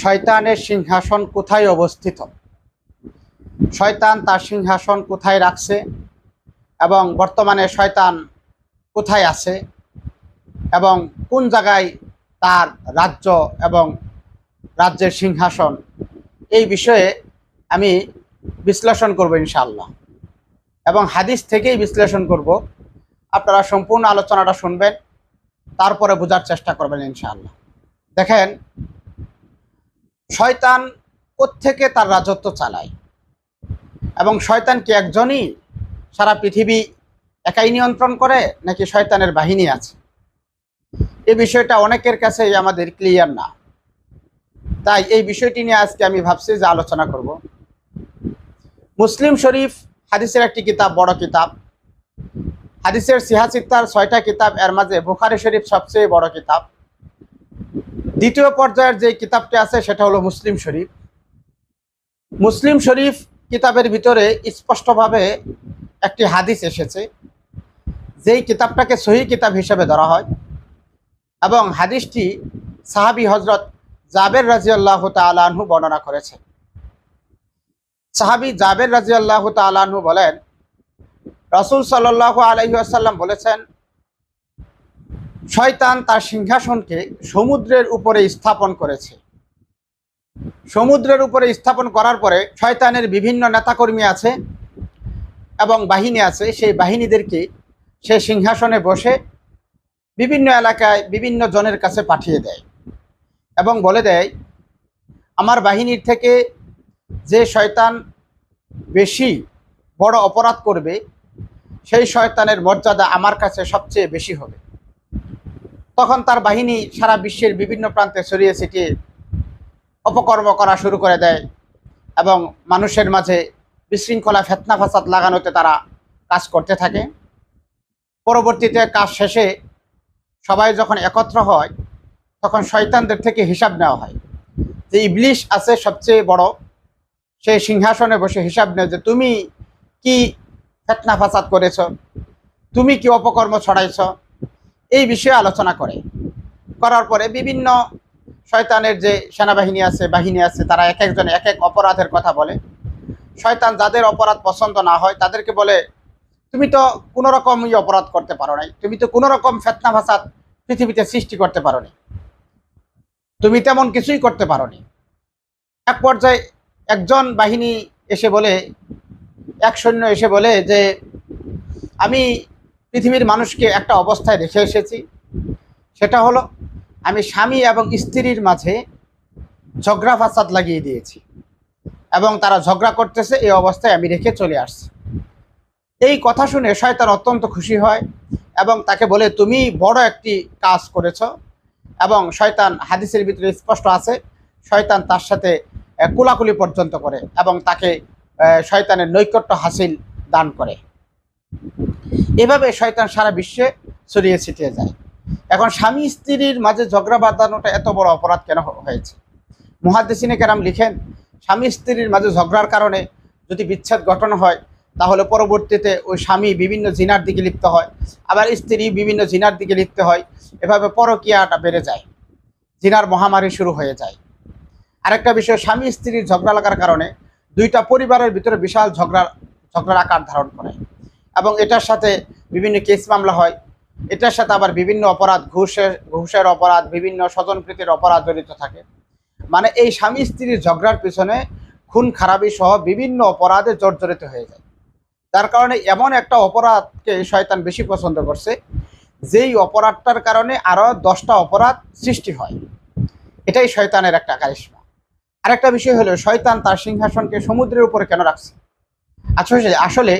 শয়তানের সিংহাসন কোথায় অবস্থিত? শয়তান তার সিংহাসন কোথায় রাখছে? এবং বর্তমানে শয়তান কোথায় আছে? এবং কোন জায়গায় তার রাজ্য এবং রাজ্যের সিংহাসন? এই বিষয়ে আমি বিশ্লেষণ করব ইনশাআল্লাহ। এবং হাদিস থেকেই বিশ্লেষণ করব। আপনারা সম্পূর্ণ আলোচনাটা শুনবেন, তারপরে বোঝার চেষ্টা করবেন ইনশাআল্লাহ। দেখেন শয়তান কোত্থেকে তার রাজত্ব চালায়? এবং শয়তান কি একজনই সারা পৃথিবী একাই নিয়ন্ত্রণ করে, নাকি শয়তানের বাহিনী আছে? এই বিষয়টা অনেকের কাছেই আমাদের ক্লিয়ার না। তাই এই বিষয়টি নিয়ে আজকে আমি ভাবছি যে আলোচনা করব। মুসলিম শরীফ হাদিসের একটি কিতাব, বড় কিতাব। হাদিসের সিহাসিত্তার ছয়টা কিতাব, এর মাঝে বুখারি শরীফ সবচেয়ে বড় কিতাব। দ্বিতীয় পর্যায়ের যে কিতাবটি আছে, সেটা হলো মুসলিম শরীফ। মুসলিম শরীফ কিতাবের ভিতরে স্পষ্টভাবে একটি হাদিস এসেছে, যেই কিতাবটাকে সহি কিতাব হিসেবে ধরা হয় এবং হাদিসটি সাহাবি হজরত জাবের রাজিয়াল্লাহ তালাহু বর্ণনা করেছেন সাহাবি জাবের রাজিয়াল্লাহ তালাহু বলেন, রসুল সাল্লাহ আলহিহাসাল্লাম বলেছেন শয়তান তার সিংহাসনকে সমুদ্রের উপরে স্থাপন করেছে। সমুদ্রের উপরে স্থাপন করার পরে শয়তানের বিভিন্ন নেতাকর্মী আছে এবং বাহিনী আছে। সেই বাহিনীদেরকে সে সিংহাসনে বসে বিভিন্ন এলাকায় বিভিন্ন জনের কাছে পাঠিয়ে দেয় এবং বলে দেয়, আমার বাহিনীর থেকে যে শয়তান বেশি বড় অপরাধ করবে, সেই শয়তানের মর্যাদা আমার কাছে সবচেয়ে বেশি হবে। তখন তার বাহিনী সারা বিশ্বের বিভিন্ন প্রান্তে ছড়িয়ে ছিটিয়ে অপকর্ম করা শুরু করে দেয় এবং মানুষের মাঝে বিশৃঙ্খলা, ফেতনা, ফাসাদ লাগানোতে তারা কাজ করতে থাকে। পরবর্তীতে কাজ শেষে সবাই যখন একত্র হয়, তখন শয়তানদের থেকে হিসাব নেওয়া হয় যে ইবলিশ আছে সবচেয়ে বড়। সে সিংহাসনে বসে হিসাব নেয় যে তুমি কি ফেতনা, ফাসাদ করেছ? তুমি কি অপকর্ম ছড়াইছ? এই বিষয়ে আলোচনা করে। করার পরে বিভিন্ন শয়তানের যে সেনাবাহিনী আছে, বাহিনী আছে, তারা এক একজন এক এক অপরাধের কথা বলে। শয়তান যাদের অপরাধ পছন্দ না হয়, তাদেরকে বলে, তুমি তো কোনো রকমই অপরাধ করতে পারো নাই। তুমি তো কোনো রকম ফেতনা ফাসাদ পৃথিবীতে সৃষ্টি করতে পারো নি তুমি তেমন কিছুই করতে পারো নি এক পর্যায়ে একজন বাহিনী এসে বলে, এক সৈন্য এসে বলে যে, আমি পৃথিবীর মানুষকে একটা অবস্থায় রেখে এসেছি। সেটা হলো, আমি স্বামী এবং স্ত্রীর মাঝে ঝগড়া ফাসাদ লাগিয়ে দিয়েছি এবং তারা ঝগড়া করতেছে, এই অবস্থায় আমি রেখে চলে আসছি। এই কথা শুনে শয়তান অত্যন্ত খুশি হয় এবং তাকে বলে, তুমি বড় একটি কাজ করেছ। এবং শয়তান হাদিসের ভিতরে স্পষ্ট আছে, শয়তান তার সাথে কুলাকুলি পর্যন্ত করে এবং তাকে শয়তানের নৈকট্য হাসিল দান করে। এভাবে শয়তান সারা বিশ্বে ছড়িয়ে ছিটিয়ে যায়। এখন স্বামী স্ত্রীর মাঝে ঝগড়া বাঁধানোটা এত বড় অপরাধ কেন হয়েছে? মহাদেশিনে কেরাম লিখেন, স্বামী স্ত্রীর মাঝে ঝগড়ার কারণে যদি বিচ্ছেদ গঠন হয়, তাহলে পরবর্তীতে ওই স্বামী বিভিন্ন জিনার দিকে লিপ্ত হয়, আবার স্ত্রী বিভিন্ন জিনার দিকে লিপ্ত হয়। এভাবে পরকীয়াটা বেড়ে যায়, জিনার মহামারী শুরু হয়ে যায়। আরেকটা বিষয়, স্বামী স্ত্রীর ঝগড়া লাগার কারণে দুইটা পরিবারের ভিতরে বিশাল ঝগড়া ঝগড়ার আকার ধারণ করে। এবং এটার সাথে বিভিন্ন কেস মামলা হয়। এটার সাথে আবার বিভিন্ন অপরাধ, ঘুষের ঘুষের অপরাধ, বিভিন্ন স্বজনপ্রীতির অপরাধ জড়িত থাকে। মানে এই স্বামী স্ত্রীর ঝগড়ার পিছনে খুন খারাপি সহ বিভিন্ন অপরাধে জর্জরিত হয়ে যায়। যার কারণে এমন একটা অপরাধকে শয়তান বেশি পছন্দ করছে, যেই অপরাধটার কারণে আরও দশটা অপরাধ সৃষ্টি হয়। এটাই শয়তানের একটা কারিশ্মা আরেকটা বিষয় হলো, শয়তান তার সিংহাসনকে সমুদ্রের উপরে কেন রাখছে? আসলে আসলে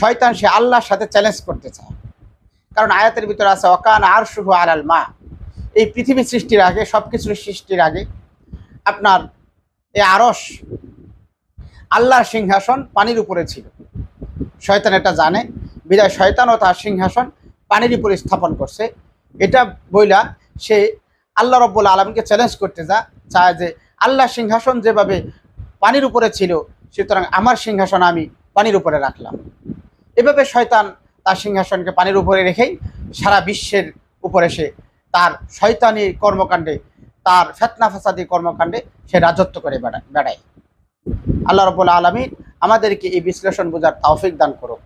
শয়তান, সে আল্লাহর সাথে চ্যালেঞ্জ করতে চায়। কারণ আয়াতের ভিতরে আছে অকান আর শুভ আলাল মা। এই পৃথিবী সৃষ্টির আগে সব কিছুর সৃষ্টির আগে আপনার এই আরস আল্লাহর সিংহাসন পানির উপরে ছিল। শয়তান এটা জানে। বিদায় শয়তানও তার সিংহাসন পানির উপরে স্থাপন করছে। এটা বইলা সে আল্লাহ রব্বুল আলমকে চ্যালেঞ্জ করতে যা চায় যে আল্লাহ সিংহাসন যেভাবে পানির উপরে ছিল, সুতরাং আমার সিংহাসন আমি পানির উপরে রাখলাম। এভাবে শয়তান তার সিংহাসনকে পানির উপরে রেখেই সারা বিশ্বের উপরে সে তার শয়তানি কর্মকাণ্ডে, তার ফেতনা ফাসাদি কর্মকাণ্ডে সে রাজত্ব করে বেড়ায়। বেড়ায় আল্লাহ রবুল্লা আলমী আমাদেরকে এই বিশ্লেষণ বোঝার তাওফিক দান করুক।